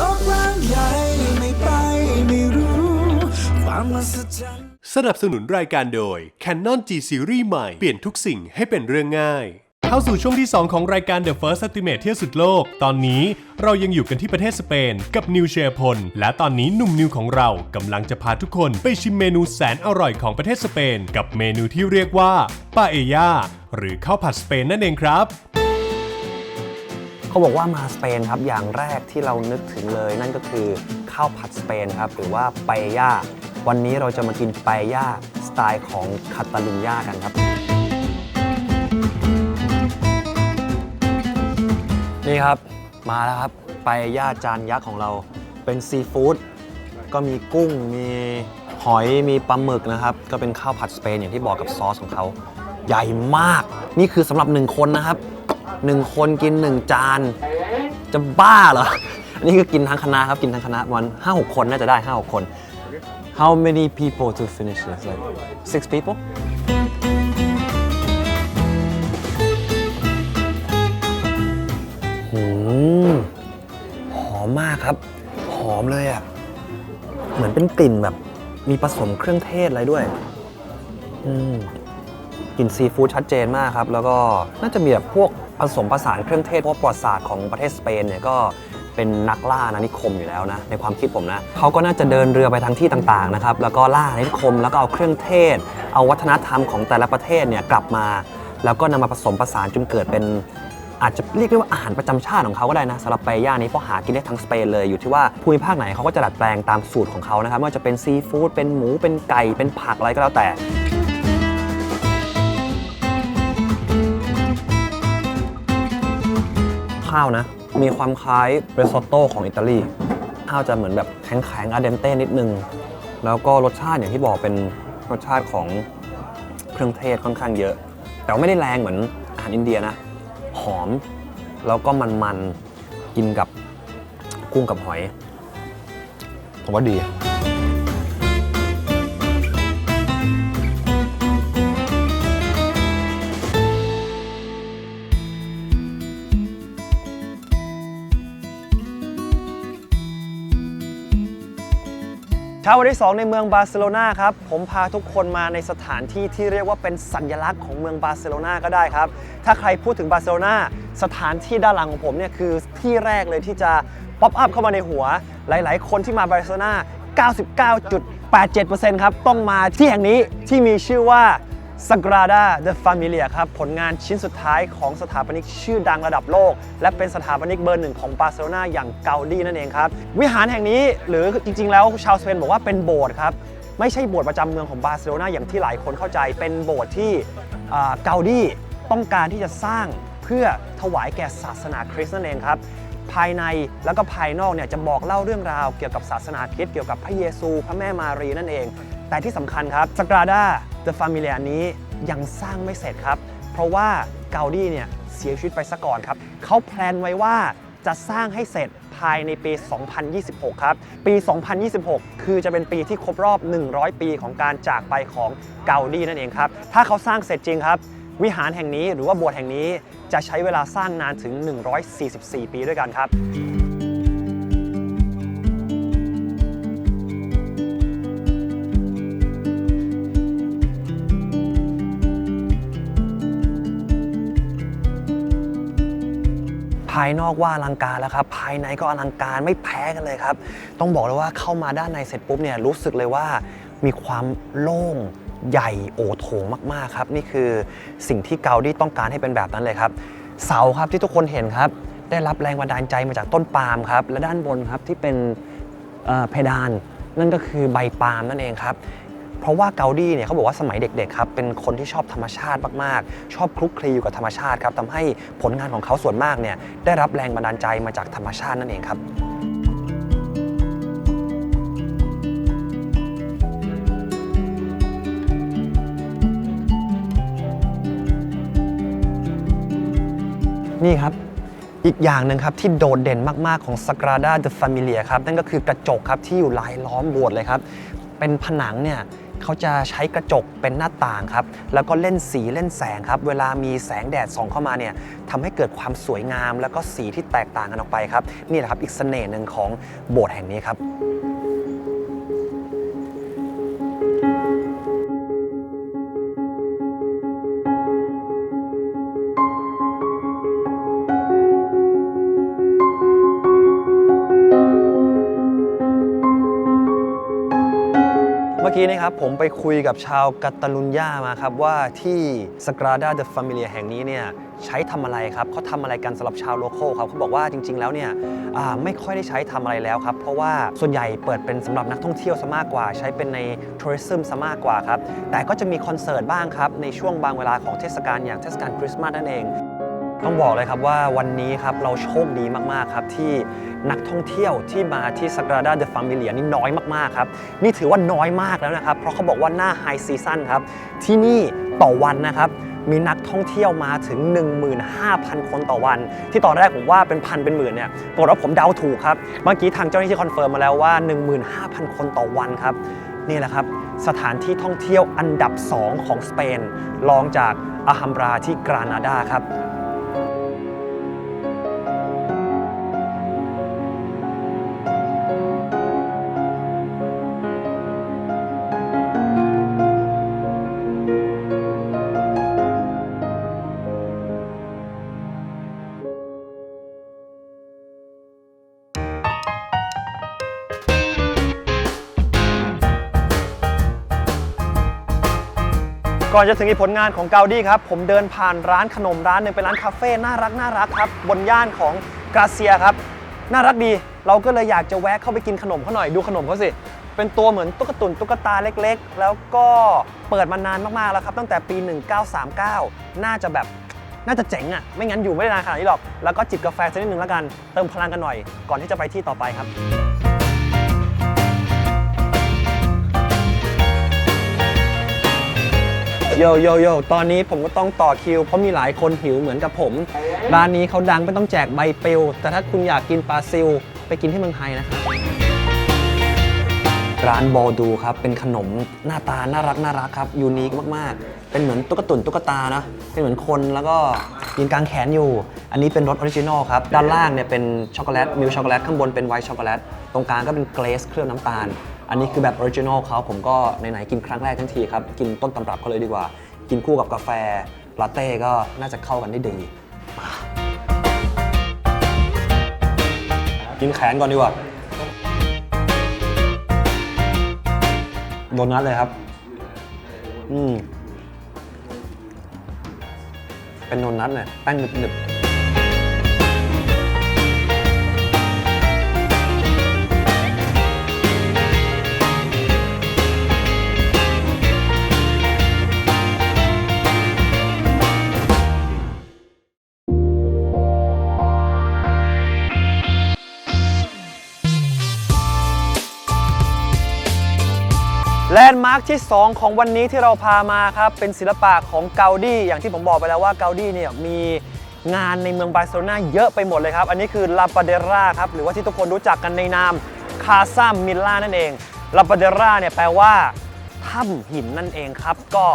โลกกว้างใหญ่ไม่ไปไม่รู้ ความมหัศจรรย์สนับสนุนรายการโดย Canon G Series ใหม่ เปลี่ยนทุกสิ่งให้เป็นเรื่องง่าย เข้าสู่ช่วงที่ 2 ของรายการ The First Estimate เที่ยวสุดโลก ตอนนี้เรายังอยู่กันที่ประเทศสเปน กับนิวเชียพล และตอนนี้หนุ่มนิวของเรากำลังจะพาทุกคนไปชิมเมนูแสนอร่อยของประเทศสเปน กับเมนูที่เรียกว่าปาเอยาหรือข้าวผัดสเปนนั่นเองครับ เขาบอกว่ามาสเปนครับอย่างแรกที่เรานึกถึงเลยนั่นก็คือข้าวผัดสเปนครับหรือว่าปาเอย่าวันนี้เราจะมากินปาเอย่าสไตล์ของคาตาลุญญากันครับ นี่ครับมาแล้วครับปาเอย่าจานยักษ์ของเราเป็นซีฟู้ดก็มีกุ้งมีหอยมีปลาหมึกนะครับ ก็เป็นข้าวผัดสเปนอย่างที่บอกกับซอสของเขา ใหญ่มาก นี่คือสำหรับหนึ่งคนนะครับ หนึ่งคนกินหนึ่งจาน จะบ้าเหรอ อันนี้คือกินทั้งคณะครับ กินทั้งคณะวันห้าหกคนน่าจะได้ห้าหกคน How many people to finish this like six people หืมหอมมากครับ หอมเลยอะ่ะ เหมือนเป็นกลิ่นแบบ มีผสมเครื่องเทศอะไรด้วย อืม กลิ่นซีฟู้ดชัดเจนมากครับ แล้วก็น่าจะมีแบบพวกผสมผสานเครื่องเทศเพราะประวัติศาสตร์ของประเทศสเปนเนี่ยก็เป็นนักล่าอาณานิคมอยู่แล้วนะ ในความคิดผมนะเขาก็น่าจะเดินเรือไปทางที่ต่างๆนะครับแล้วก็ล่าอาณานิคมแล้วก็เอาเครื่องเทศ เอาวัฒนธรรมของแต่ละประเทศเนี่ยกลับมา แล้วก็นำมาผสมผสานจนเกิดเป็นอาจจะเรียกได้ว่าอาหารประจำชาติของเขาก็ได้นะสำหรับไปย่านี้เพราะหากินได้ทั้งสเปนเลยอยู่ที่ว่าภูมิภาคไหนเขาก็จะดัดแปลงตามสูตรของเขานะครับไม่ว่าจะเป็นซีฟู้ดเป็นหมูเป็นไก่เป็นผักอะไรก็แล้วแต่ ข้าวนะ มีความคล้ายเรซอตโต้ของอิตาลี ข้าวจะเหมือนแบบแข็งๆอาเดนเต้นิดนึง แล้วก็รสชาติอย่างที่บอกเป็นรสชาติของเครื่องเทศค่อนข้างเยอะ แต่ไม่ได้แรงเหมือนอาหารอินเดียนะ หอม แล้วก็มันๆ กินกับกุ้งกับหอย ผมว่าดี ช้าวันที่ 2 ในเมืองบาร์เซโลนาครับ ผมพาทุกคนมาในสถานที่ที่เรียกว่าเป็นสัญลักษณ์ของเมืองบาร์เซโลนาก็ได้ครับ ถ้าใครพูดถึงบาร์เซโลนาสถานที่ด้านหลังของผมเนี่ยคือที่แรกเลยที่จะป๊อปอัพเข้ามาในหัว หลาย ๆ คนที่มาบาร์เซโลนา99.87%ครับต้องมาที่แห่งนี้ที่มีชื่อว่า Sagrada de Familia ครับผลงานชิ้นสุดท้ายของสถาปนิกชื่อดังระดับโลก และเป็นสถาปนิกเบอร์หนึ่งของบาร์เซโลนาอย่างเกาดีนั่นเองครับ วิหารแห่งนี้หรือจริง ๆ แล้วชาวสเปนบอกว่าเป็นโบสถ์ครับ ไม่ใช่โบสถ์ประจำเมืองของบาร์เซโลนาอย่างที่หลายคนเข้าใจเป็นโบสถ์ที่เกาดีต้องการที่จะสร้างเพื่อถวายแก่ศาสนาคริสต์นั่นเองครับภายในแล้วก็ภายนอกเนี่ยจะบอกเล่าเรื่องราวเกี่ยวกับศาสนาคริสต์เกี่ยวกับพระเยซู พระแม่มารีนั่นเอง แต่ที่สำคัญครับ Sagrada the Familia นี้ยังสร้างไม่เสร็จครับ เพราะว่าเกาดีเนี่ยเสียชีวิตไปซะก่อนครับ เขาแพลนไว้ว่าจะสร้างให้เสร็จภายในปี 2026 ครับ ปี 2026 คือจะเป็นปีที่ครบรอบ 100 ปีของการจากไปของเกาดีนั่นเองครับ ถ้าเขาสร้างเสร็จจริงครับ วิหารแห่งนี้หรือว่าโบสถ์แห่งนี้จะใช้เวลาสร้างนานถึง 144 ปีด้วยกันครับายนอกว่าอลังการแล้วครับ ภายในก็อลังการไม่แพ้กันเลยครับ ต้องบอกเลยว่าเข้ามาด้านในเสร็จปุ๊บเนี่ยรู้สึกเลยว่ามีความโล่งใหญ่โอโถงมากๆครับ นี่คือสิ่งที่เกาดี้ต้องการให้เป็นแบบนั้นเลยครับ เสาครับที่ทุกคนเห็นครับ ได้รับแรงบันดาลใจมาจากต้นปาล์มครับ และด้านบนครับที่เป็นเอ่อเพดานนั่นก็คือใบปาล์มนั่นเองครับ เพราะว่าเกาดีเนี่ยเขาบอกว่าสมัยเด็กๆครับเป็นคนที่ชอบธรรมชาติมากๆ ชอบคลุกคลีอยู่กับธรรมชาติครับทำให้ผลงานของเขาส่วนมากเนี่ยได้รับแรงบันดาลใจมาจากธรรมชาตินั่นเองครับนี่ครับ อีกอย่างหนึ่งครับที่โดดเด่นมากๆของ Sagrada de Familia ครับนั่นก็คือกระจกครับที่อยู่ลายล้อมโบสถ์เลยครับ เป็นผนังเนี่ย เขาจะใช้กระจกเป็นหน้าต่างครับ แล้วก็เล่นสีเล่นแสงครับ เวลามีแสงแดดส่องเข้ามาเนี่ยทำให้เกิดความสวยงาม แล้วก็สีที่แตกต่างกันออกไปครับ นี่แหละครับอีกเสน่ห์หนึ่งของโบสถ์แห่งนี้ครับ กี้นะครับผมไปคุยกับชาวกัตาลุญญามาครับว่าที่สกราดาเดอะฟามิเลียแห่งนี้เนี่ยใช้ทำอะไรครับเขาทำอะไรกันสำหรับชาวโลโก้ครับเขาบอกว่าจริง ๆ แล้วเนี่ยไม่ค่อยได้ใช้ทำอะไรแล้วครับ เพราะว่าส่วนใหญ่เปิดเป็นสำหรับนักท่องเที่ยวซะมากกว่า ใช้เป็นในทัวริซึมซะมากกว่าครับแต่ก็จะมีคอนเสิร์ตบ้างครับในช่วงบางเวลาของเทศกาลอย่างเทศกาลคริสต์มาสนั่นเอง ต้องบอกเลยครับว่าวันนี้ครับเราโชคดีมาก ๆ ครับ ที่นักท่องเที่ยวที่มาที่ Sagrada de Familia นี่น้อยมาก ๆ ครับ นี่ถือว่าน้อยมากแล้วนะครับ เพราะเขาบอกว่าหน้าไฮซีซั่นครับ ที่นี่ต่อวันนะครับมีนักท่องเที่ยวมาถึง 15,000 คนต่อวัน ที่ตอนแรกผมว่าเป็นพันเป็นหมื่นเนี่ยปรากฏว่าผมเดาถูกครับ เมื่อกี้ทางเจ้าหน้าที่คอนเฟิร์มมาแล้วว่า 15,000 คนต่อวันครับนี่แหละครับ สถานที่ท่องเที่ยวอันดับ 2 ของสเปนรองจากอาฮัมบราที่กรานาดาครับ ก่อนจะถึงอีผลงานของเกาดี้ครับ ผมเดินผ่านร้านขนมร้านหนึ่งเป็นร้านคาเฟ่น่ารักน่ารักครับบนย่านของกราเซียครับ น่ารักดีเราก็เลยอยากจะแวะเข้าไปกินขนมเขาหน่อยดูขนมเขาสิ เป็นตัวเหมือนตุ๊กตุนตุ๊กตาเล็กๆ แล้วก็เปิดมานานมากๆแล้วครับ ตั้งแต่ปี 1939 น่าจะแบบน่าจะเจ๋งอะไม่งั้นอยู่ไม่ได้นานขนาดนี้หรอกแล้วก็จิบกาแฟสักนิดนึงแล้วกันเติมพลังกันหน่อย ก่อนที่จะไปที่ต่อไปครับ โยโยโยตอนนี้ผมก็ต้องต่อคิว เพราะมีหลายคนหิวเหมือนกับผม ร้านนี้เขาดังไม่ต้องแจกใบปลิวแต่ถ้าคุณอยากกินปลาซิล ไปกินที่เมืองไทยนะครับร้านบอดูครับ เป็นขนมหน้าตาน่ารักน่ารักครับ ยูนิคมากๆ เป็นเหมือนตุ๊กตุนตุ๊กตานะ เป็นเหมือนคนแล้วก็ยืนกลางแขนอยู่ อันนี้เป็นรสออริจินอลครับ ด้านล่างเนี่ยเป็นช็อกโกแลตมิลช็อกโกแลตข้างบนเป็นไวท์ช็อกโกแลตตรงกลางก็เป็นเกรสเคลือบน้ำตาล อันนี้คือแบบออริจินอลเขาผมก็ไหนๆกินครั้งแรกทั้งทีครับ กินต้นตำรับเขาเลยดีกว่า กินคู่กับกาแฟลาเต้ก็น่าจะเข้ากันได้ดีมากินแขนก่อนดีกว่าโดนัทเลยครับ อืมเป็นโดนัทเลยแป้งหนึบๆ ร์คที่ 2 ของวันนี้ที่เราพามาครับเป็นศิลปะของเกาดีอย่างที่ผมบอกไปแล้วว่าเกาดีเนี่ยมีงานในเมืองบาร์เซโลนาเยอะไปหมดเลยครับ อันนี้คือลาปาเดราครับหรือว่าที่ทุกคนรู้จักกันในนามคาซามิลล่านั่นเองลาปาเดราเนี่ยแปลว่าถ้ำหินนั่นเองครับ ก็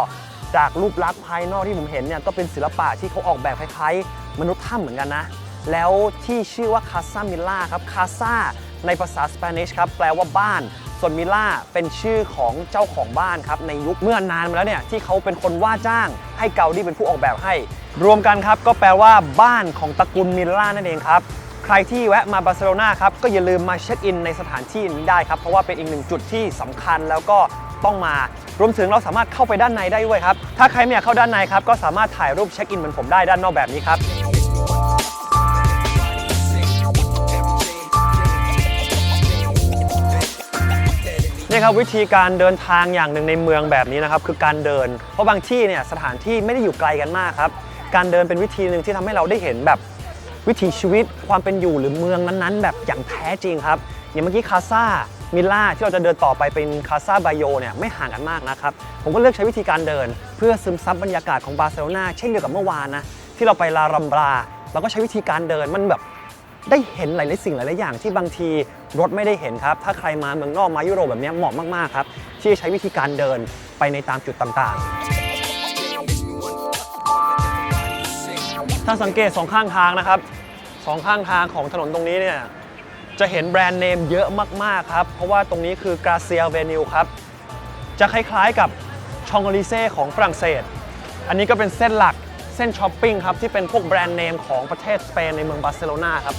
จากรูปลักษณ์ภายนอกที่ผมเห็นเนี่ยก็เป็นศิลปะที่เขาออกแบบคล้ายๆ มนุษย์ถ้ำเหมือนกันนะ แล้วที่ชื่อว่าคาซามิลล่าครับคาซา ในภาษาสเปนิชครับแปลว่าบ้าน ส่วนมิล่าเป็นชื่อของเจ้าของบ้านครับในยุคเมื่อนานมาแล้วเนี่ยที่เขาเป็นคนว่าจ้างให้เกาดีเป็นผู้ออกแบบให้ รวมกันครับก็แปลว่าบ้านของตระกูลมิลล่านั่นเองครับใครที่แวะมาบาร์เซโลนาครับก็อย่าลืมมาเช็คอินในสถานที่นี้ได้ครับเพราะว่าเป็นอีกหนึ่งจุดที่สำคัญแล้วก็ต้องมารวมถึงเราสามารถเข้าไปด้านในได้ด้วยครับ ถ้าใครไม่อยากเข้าด้านในครับก็สามารถถ่ายรูปเช็คอินเหมือนผมได้ด้านนอกแบบนี้ครับ นี่ครับวิธีการเดินทางอย่างหนึ่งในเมืองแบบนี้นะครับคือการเดิน เพราะบางที่เนี่ยสถานที่ไม่ได้อยู่ไกลกันมากครับ การเดินเป็นวิธีหนึ่งที่ทำให้เราได้เห็นแบบวิถีชีวิตความเป็นอยู่หรือเมืองนั้นๆ แบบอย่างแท้จริงครับ อย่างเมื่อกี้คาซามิล่าที่เราจะเดินต่อไปเป็นคาซาบายโยเนี่ยไม่ห่างกันมากนะครับ ผมก็เลือกใช้วิธีการเดิน เพื่อซึมซับบรรยากาศของบาร์เซโลนาเช่นเดียวกับเมื่อวานนะที่เราไปลารัมบราเราก็ใช้วิธีการเดินมันแบบ ได้เห็นหลาย ๆ สิ่งหลาย ๆ อย่างที่บางทีรถไม่ได้เห็นครับ ถ้าใครมาเมืองนอกมายุโรปแบบนี้เหมาะมาก ๆ ครับ ที่จะใช้วิธีการเดินไปในตามจุดต่าง ๆ ถ้าสังเกตสองข้างทางนะครับสองข้างทางของถนนตรงนี้เนี่ยจะเห็นแบรนด์เนมเยอะมาก ๆ ครับ เพราะว่าตรงนี้คือกราเซียเวนิวครับ จะคล้าย ๆ กับชองโกลิเซ่ของฝรั่งเศส อันนี้ก็เป็นเส้นหลัก เส้นช้อปปิ้งครับ ที่เป็นพวกแบรนด์เนมของประเทศสเปนในเมืองบาร์เซโลนาครับ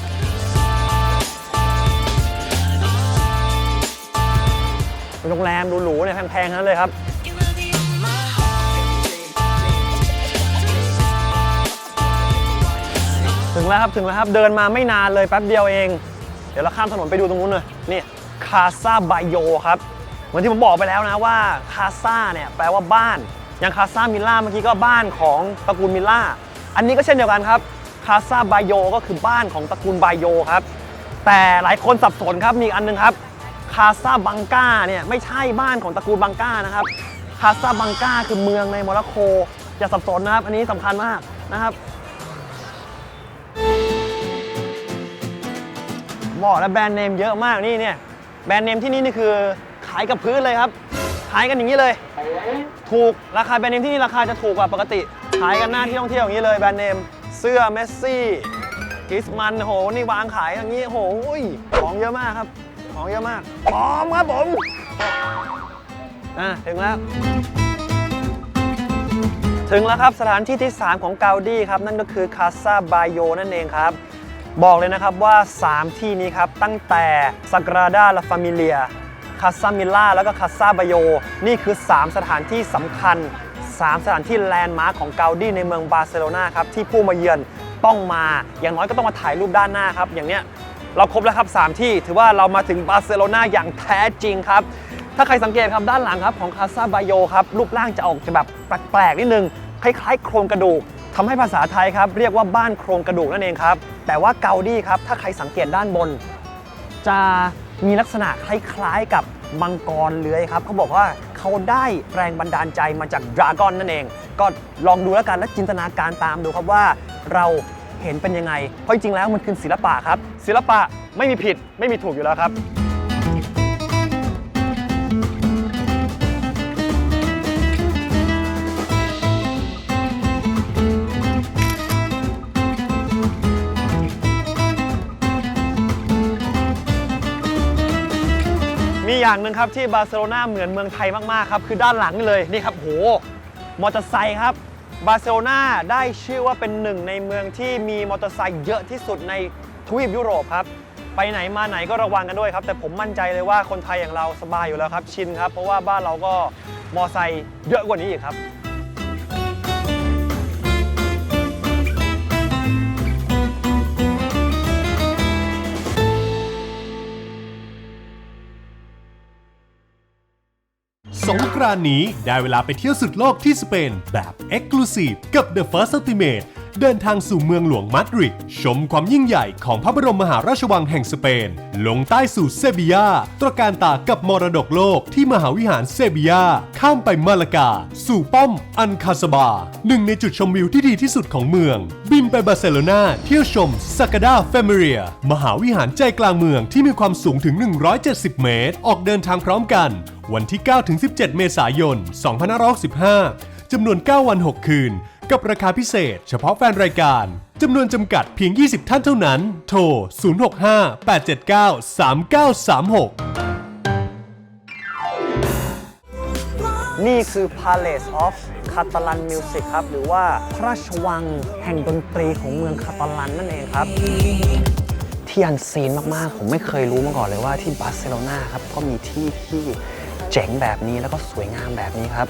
โรงแรมหรูๆเนี่ยแพงๆทั้งนั้นเลยครับ ถึงแล้วครับ ถึงแล้วครับ เดินมาไม่นานเลยแป๊บเดียวเอง เดี๋ยวเราข้ามถนนไปดูตรงนู้นเลยนี่คาซาบายโยครับ เหมือนที่ผมบอกไปแล้วนะว่าคาซาเนี่ยแปลว่าบ้าน อย่างคาซามิล่าเมื่อกี้ก็บ้านของตระกูลมิล่าอันนี้ก็เช่นเดียวกันครับคาซาบายโยก็คือบ้านของตระกูลบายโยครับ แต่หลายคนสับสนครับมีอันหนึงครับคาซาบังกาเนี่ยไม่ใช่บ้านของตระกูลบังกานะครับคาซาบังกาคือเมืองในโมร็อกโกอย่าสับสนนะครับ อันนี้สำคัญมากนะครับบอกแล้วแบรนด์เนมเยอะมากนี่เนี่ยแบรนด์เนมที่นี่นี่คือขายกับพื้นเลยครับ ขายกันอย่างนี้เลย ถูกราคาแบรนด์เนมที่นี่ราคาจะถูกกว่าปกติ ขายกันหน้าที่ท่องเที่ยวอย่างนี้เลยแบรนด์เนม เสื้อเมสซี่กิสมันโหนี่วางขายอย่างนี้โหยของเยอะมากครับ ของเยอะมากพร้อมครับผมอะถึงแล้ว ถึงแล้วครับสถานที่ที่ 3 ของเกาดีครับ นั่นก็คือคาซาบายโยนั่นเองครับ บอกเลยนะครับว่า 3 ที่นี้ครับตั้งแต่ซากราดาลาฟามิเลีย คาซามิล่าแล้วก็คาซาบายโย นี่คือ 3 สถานที่สำคัญ 3 สถานที่แลนด์มาร์คของเกาดีในเมืองบาร์เซโลนาครับที่ผู้มาเยือนต้องมา อย่างน้อยก็ต้องมาถ่ายรูปด้านหน้าครับ อย่างเนี้ยเราครบแล้วครับ 3 ที่ถือว่าเรามาถึงบาร์เซโลนาอย่างแท้จริงครับ ถ้าใครสังเกตครับด้านหลังครับของคาซาบายโยครับรูปร่างจะออกจะแบบแปลกๆนิดนึงคล้ายๆ โครงกระดูกทำให้ภาษาไทยครับเรียกว่าบ้านโครงกระดูกนั่นเองครับแต่ว่าเกาดีครับถ้าใครสังเกตด้านบน จะ มีลักษณะคล้ายๆกับมังกรเลื้อยครับเขาบอกว่าเขาได้แรงบันดาลใจมาจากดราก้อนนั่นเอง ก็ลองดูแล้วกันและจินตนาการตามดูครับว่าเราเห็นเป็นยังไง เพราะจริงๆแล้วมันคือศิลปะครับ ศิลปะไม่มีผิดไม่มีถูกอยู่แล้วครับ มีอย่างหนึ่งครับที่บาร์เซโลนาเหมือนเมืองไทยมากๆครับคือด้านหลังนี่เลยนี่ครับโหมอเตอร์ไซค์ครับบาร์เซโลนาได้ชื่อว่าเป็นหนึ่งในเมืองที่มีมอเตอร์ไซค์เยอะที่สุดในทวีปยุโรปครับไปไหนมาไหนก็ระวังกันด้วยครับ แต่ผมมั่นใจเลยว่าคนไทยอย่างเราสบายอยู่แล้วครับชินครับ เพราะว่าบ้านเราก็มอไซค์เยอะกว่านี้อีกครับ รานต์นี้ได้เวลาไปเที่ยวสุดโลกที่สเปนแบบ e x c l u s i v e กับ The First Ultimate เดินทางสู่เมืองหลวงมาดริดชมความยิ่งใหญ่ของพระบรมมหาราชวังแห่งสเปน ลงใต้สู่เซบียาตระการตากับมรดกโลกที่มหาวิหารเซบียา ข้ามไปมาลากา สู่ป้อมอันคาสบา หนึ่งในจุดชมวิวที่ดีที่สุดของเมือง บินไปบาร์เซโลนาเที่ยวชมซากาดาเฟมิเรีย มหาวิหารใจกลางเมืองที่มีความสูงถึง 170 เมตร ออกเดินทางพร้อมกัน วันที่ 9-17 เมษายน 2565จำนวน 9 วัน 6 คืน กับราคาพิเศษ เฉพาะแฟนรายการจำนวนจำกัดเพียง 20 ท่านเท่านั้น โทร 065-879-3936นี่คือ Palace of Catalan Music ครับ หรือว่าพระราชวังแห่งดนตรีของเมืองคาตาลันนั่นเองครับ ที่อันซีนมากๆ ผมไม่เคยรู้มาก่อนเลยว่าที่บาร์เซโลนาครับ ก็มีที่ที่เจ๋งแบบนี้แล้วก็สวยงามแบบนี้ครับ